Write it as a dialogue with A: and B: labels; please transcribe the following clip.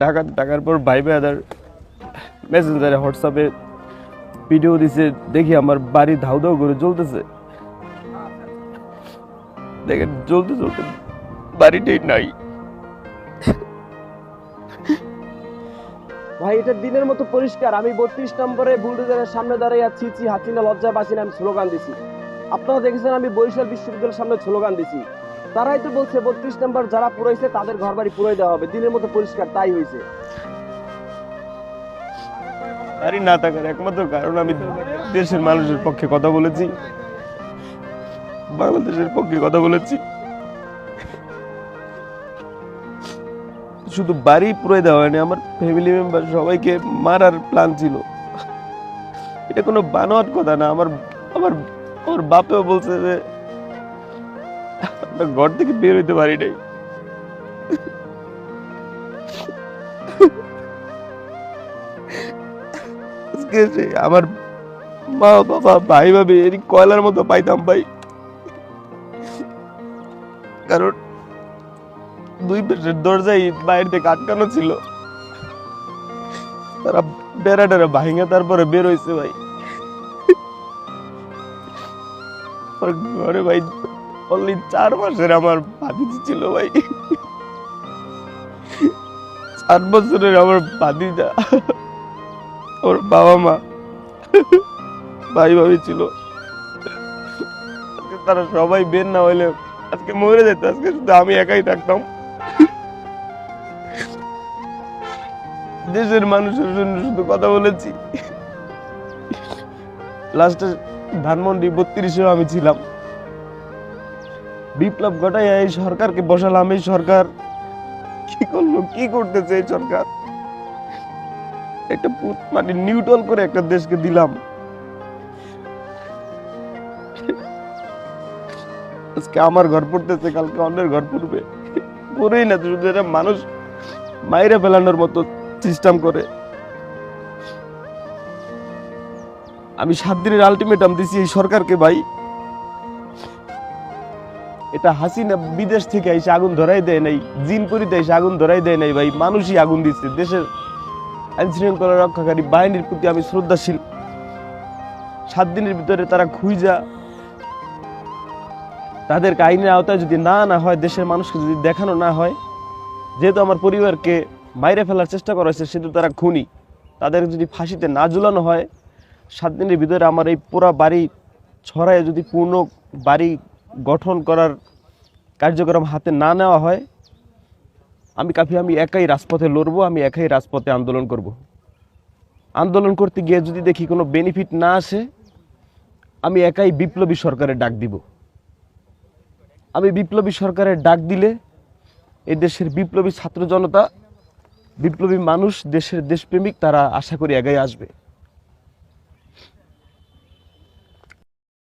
A: টাকা টাকার পর ভাই ভাইদের মেসেঞ্জারে হোয়াটসঅ্যাপে ভিডিও দিছে, দেখি আমার বাড়ি ধাউ ধাউ করে জ্বলতেছে। দেখেন, জ্বলতে জ্বলতে বাড়িটাই নাই।
B: ভাই, এটা দিনের মতো পরিষ্কার। আমি বত্রিশ নম্বরে বুলডোজারের সামনে দাঁড়িয়ে আছি ছি, হাসিনা লজ্জা বাসি আমি স্লোগান দিছি। আপনারা দেখেছেন আমি বরিশাল বিশ্ববিদ্যালয়ের সামনে স্লোগান দিছি। তারাই তো বলছে, বত্রিশ নম্বর যারা পুরাইছে, তাদের ঘর বাড়ি পুরাই দেওয়া হবে। দিনের মতো পরিষ্কার, তাই হয়েছে
A: বাড়ি না থাকার একমাত্র কারণ আমি দেশের মানুষের পক্ষে কথা বলেছি। বাংলাদেশের পক্ষে কথা বলেছি। শুধু বাড়ি পুরো দেওয়া হয়নি, আমার ফ্যামিলি মেম্বার সবাইকে মারার প্ল্যান ছিল। এটা কোনো বানোয়াট কথা না, আমার আমার আমার বাপেও বলছে যে ঘর থেকে বের হইতে পারি নাই। আমার মা, বাবা, ভাই, ভাবি এর কয়লার মতো পাইতাম ভাই। কারণ দুই পেটের দরজায় বাইরে থেকে আটকানো ছিল। তারা বেড়াটারা ভাঙে তারপরে বের হয়েছে ভাই। ঘরে ভাই অনলি চার মাসের আমার ভাতিজি ছিল ভাই। চার বছরের আমার ভাতিজা ওর বাবা মা। ভাই ভাবি ছিল। তারা সবাই বের না হইলে আজকে মরে যেত, আজকে শুধু আমি একাই থাকতাম। দেশের মানুষের জন্য শুধু কথা বলেছি। লাস্টে ধানমন্ডি বত্রিশেও আমি ছিলাম। বিপ্লব ঘটাই এই সরকারকে বসালাম, এই সরকার কি করল, কি করতেছে এই সরকার? একটা মানে নিউট্রাল করে একটা দেশকে দিলাম। আজকে আমার ঘর পড়তেছে, কালকে অন্যের ঘর পড়বে। পুরোই না শুধু এটা মানুষ মাইরে ফেলানোর মতো সিস্টেম করে। আমি সাত দিনের আলটিমেটাম দিছি এই সরকারকে ভাই। এটা হাসিনা বিদেশ থেকে এসে আগুন ধরাই দেয় নাই জিনপুরিতে এসে আগুন ধরাই দেয় নাই ভাই, মানুষই আগুন দিচ্ছে। দেশের আইন শৃঙ্খলা রক্ষাকারী বাহিনীর প্রতি আমি শ্রদ্ধাশীল। সাত দিনের ভিতরে তারা খুঁজা তাদের আইনের আওতায় যদি না না হয়, দেশের মানুষকে যদি দেখানো না হয়, যেহেতু আমার পরিবারকে মাইরে ফেলার চেষ্টা করা হয়েছে, সেহেতু তারা খুনি। তাদের যদি ফাঁসিতে না ঝুলানো হয়, সাত দিনের ভিতরে আমার এই পুরা বাড়ি ছড়ায় যদি পূর্ণ বাড়ি গঠন করার কার্যক্রম হাতে না নেওয়া হয়, আমি কাফি, আমি একাই রাজপথে লড়ব, আমি একাই রাজপথে আন্দোলন করব। আন্দোলন করতে গিয়ে যদি দেখি কোনো বেনিফিট না আসে, আমি একাই বিপ্লবী সরকারের ডাক দিব আমি বিপ্লবী সরকারের ডাক দিলে এ দেশের বিপ্লবী ছাত্র জনতা, বিপ্লবী মানুষ, দেশের দেশপ্রেমিক তারা আশা করি এগাই আসবে